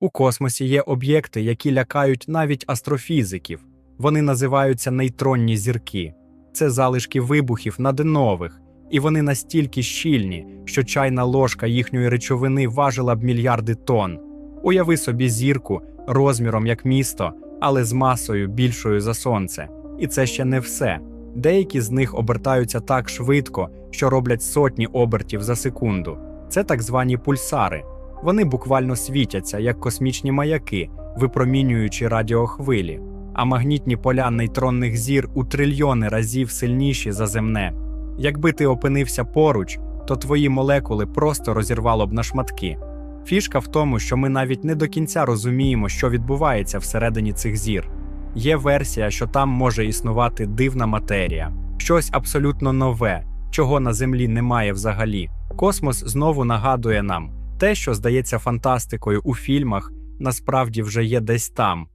У космосі є об'єкти, які лякають навіть астрофізиків. Вони називаються нейтронні зірки. Це залишки вибухів наднових, і вони настільки щільні, що чайна ложка їхньої речовини важила б мільярди тонн. Уяви собі зірку розміром як місто, але з масою більшою за сонце. І це ще не все. Деякі з них обертаються так швидко, що роблять сотні обертів за секунду. Це так звані пульсари. Вони буквально світяться як космічні маяки, випромінюючи радіохвилі, а магнітні поля нейтронних зір у трильйони разів сильніші за земне. Якби ти опинився поруч, то твої молекули просто розірвало б на шматки. Фішка в тому, що ми навіть не до кінця розуміємо, що відбувається всередині цих зір. Є версія, що там може існувати дивна матерія, щось абсолютно нове, чого на Землі немає взагалі. Космос знову нагадує нам те, що здається фантастикою у фільмах, насправді вже є десь там,